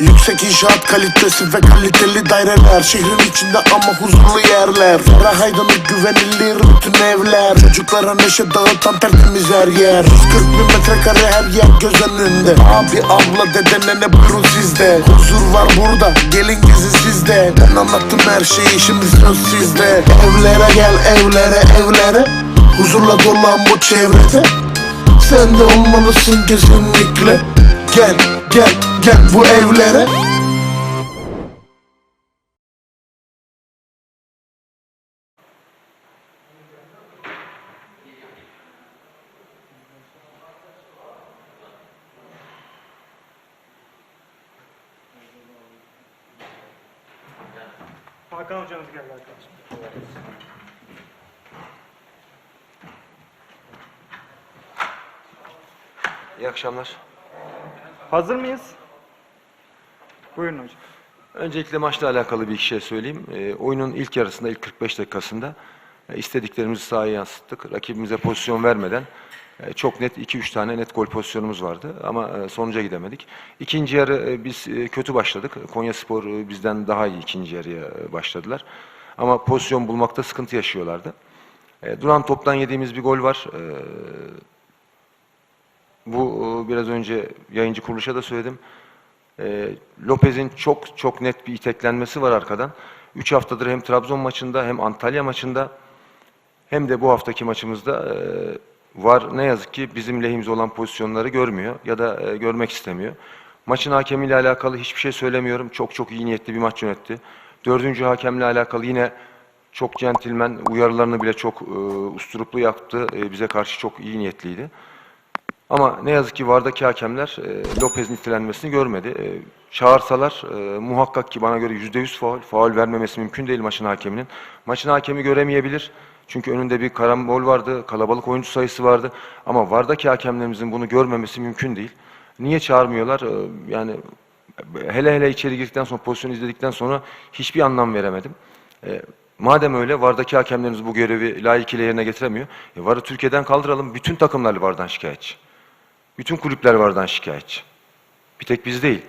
Yüksek inşaat kalitesi ve kaliteli daireler Şehrin içinde ama huzurlu yerler. Ferah aydınlık güvenilir bütün evler. Çocuklara neşe dağıtan tertemiz her yer. 140 bin metrekare her yer göz önünde. Abi abla dede nene buyurun sizde? Huzur var burada gelin gezi sizde. Ben anlattım her şeyi şimdi söz sizde. Evlere gel evlere evlere. Huzurla dolan bu çevrede. Sen de olmalısın kesinlikle Gel gel gel bu evlere Hakan hocamız geldi arkadaşlar. İyi akşamlar. Hazır mıyız? Buyurun hocam. Öncelikle maçla alakalı bir şey söyleyeyim. E, oyunun ilk yarısında, ilk 45 dakikasında e, istediklerimizi sahaya yansıttık. Rakibimize pozisyon vermeden e, çok net 2-3 tane net gol pozisyonumuz vardı ama e, sonuca gidemedik. İkinci yarı e, biz e, kötü başladık. Konya Spor e, bizden daha iyi ikinci yarıya e, başladılar. Ama pozisyon bulmakta sıkıntı yaşıyorlardı. E, duran toptan yediğimiz bir gol var. E, bu e, biraz önce yayıncı kuruluşa da söyledim. E, Lopez'in çok çok net bir iteklenmesi var arkadan. 3 haftadır hem Trabzon maçında hem Antalya maçında hem de bu haftaki maçımızda e, var. Ne yazık ki bizim lehimize olan pozisyonları görmüyor ya da e, görmek istemiyor. Maçın hakemiyle alakalı hiçbir şey söylemiyorum. Çok çok iyi niyetli bir maç yönetti. Dördüncü hakemle alakalı yine çok centilmen uyarılarını bile çok usturuplu yaptı. Bize karşı çok iyi niyetliydi. Ama ne yazık ki vardaki hakemler e, Lopez'in itilenmesini görmedi. E, çağırsalar e, muhakkak ki bana göre %100 faul, faul vermemesi mümkün değil maçın hakeminin. Maçın hakemi göremeyebilir. Çünkü önünde bir karambol vardı, kalabalık oyuncu sayısı vardı. Ama vardaki hakemlerimizin bunu görmemesi mümkün değil. Niye çağırmıyorlar? E, yani hele hele içeri girdikten sonra, pozisyonu izledikten sonra hiçbir anlam veremedim. E, madem öyle vardaki hakemlerimiz bu görevi layıkıyla yerine getiremiyor. E, VAR'ı Türkiye'den kaldıralım. Bütün takımlar VAR'dan şikayetçi. Bütün kulüpler VAR'dan şikayetçi. Bir tek biz değil.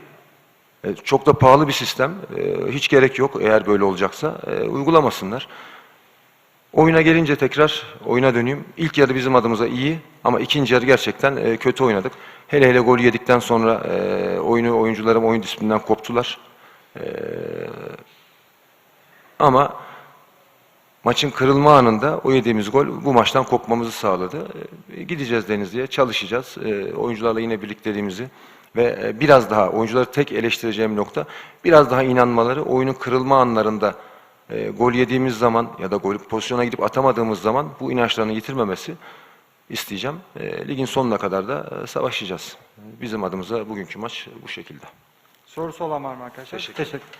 E, çok da pahalı bir sistem. E, hiç gerek yok eğer böyle olacaksa. E, uygulamasınlar. Oyuna gelince tekrar oyuna döneyim. İlk yarı bizim adımıza iyi ama ikinci yarı gerçekten kötü oynadık. Hele hele gol yedikten sonra oyunu oyuncularım oyun disiplinden koptular. E, ama maçın kırılma anında o yediğimiz gol bu maçtan kopmamızı sağladı. E, gideceğiz Denizli'ye, çalışacağız. E, oyuncularla yine birlikteliğimizi ve e, biraz daha oyuncuları tek eleştireceğim nokta biraz daha inanmaları oyunun kırılma anlarında e, gol yediğimiz zaman ya da gol pozisyona gidip atamadığımız zaman bu inançlarını yitirmemesi isteyeceğim. E, ligin sonuna kadar da e, savaşacağız. Bizim adımıza bugünkü maç bu şekilde. Sorusu olan var mı arkadaşlar? Teşekkür Teşekkür.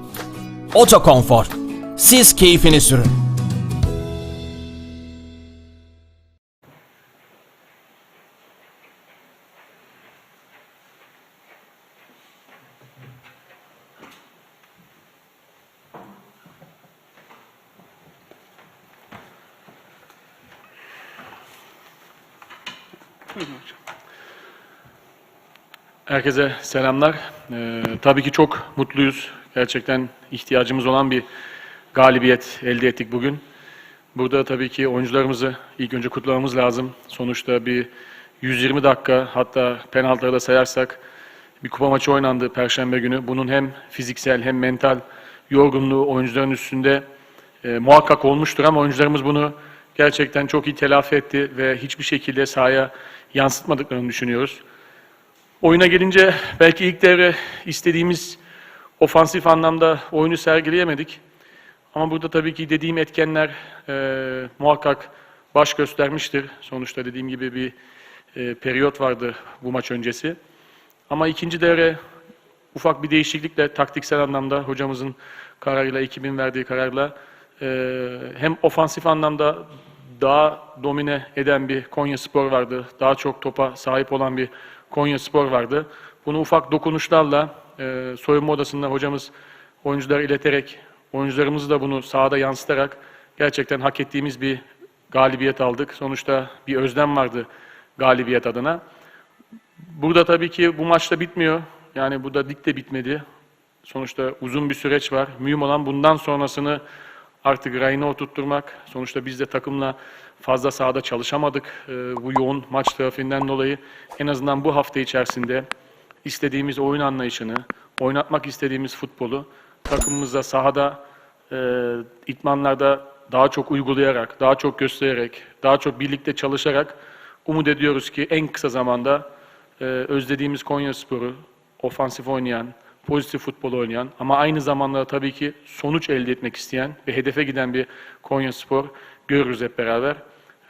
Otokonfor. Siz keyfini sürün. Herkese selamlar. Ee, tabii ki çok mutluyuz. Gerçekten ihtiyacımız olan bir galibiyet elde ettik bugün. Burada tabii ki oyuncularımızı ilk önce kutlamamız lazım. Sonuçta bir 120 dakika hatta penaltıları da sayarsak bir kupa maçı oynandı Perşembe günü. Bunun hem fiziksel hem mental yorgunluğu oyuncuların üstünde e, muhakkak olmuştur ama oyuncularımız bunu gerçekten çok iyi telafi etti ve hiçbir şekilde sahaya yansıtmadıklarını düşünüyoruz. Oyuna gelince belki ilk devre istediğimiz ofansif anlamda oyunu sergileyemedik. Ama burada tabii ki dediğim etkenler e, muhakkak baş göstermiştir. Sonuçta dediğim gibi bir e, periyot vardı bu maç öncesi. Ama ikinci devre ufak bir değişiklikle taktiksel anlamda hocamızın kararıyla, ekibin verdiği kararla e, hem ofansif anlamda daha domine eden bir Konya Spor vardı. Daha çok topa sahip olan bir Konya Spor vardı. Bunu ufak dokunuşlarla e, soyunma odasında hocamız oyunculara ileterek, oyuncularımızı da bunu sahada yansıtarak gerçekten hak ettiğimiz bir galibiyet aldık. Sonuçta bir özlem vardı galibiyet adına. Burada tabii ki bu maçta bitmiyor. Yani bu da lig de bitmedi. Sonuçta uzun bir süreç var. Mühim olan bundan sonrasını artık rayına oturtturmak. Sonuçta biz de takımla fazla sahada çalışamadık. Ee, bu yoğun maç trafiğinden dolayı en azından bu hafta içerisinde istediğimiz oyun anlayışını, oynatmak istediğimiz futbolu takımımızda sahada, e, itmanlarda daha çok uygulayarak, daha çok göstererek, daha çok birlikte çalışarak umut ediyoruz ki en kısa zamanda e, özlediğimiz Konya Sporu, ofansif oynayan, pozitif futbol oynayan ama aynı zamanda tabii ki sonuç elde etmek isteyen ve hedefe giden bir Konya Spor görürüz hep beraber.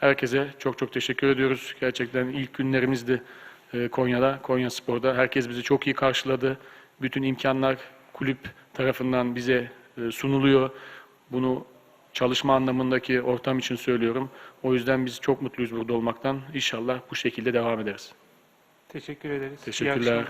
Herkese çok çok teşekkür ediyoruz. Gerçekten ilk günlerimizdi e, Konya'da, Konya Spor'da. Herkes bizi çok iyi karşıladı. Bütün imkanlar kulüp tarafından bize e, sunuluyor. Bunu çalışma anlamındaki ortam için söylüyorum. O yüzden biz çok mutluyuz burada olmaktan. İnşallah bu şekilde devam ederiz. Teşekkür ederiz. Teşekkürler.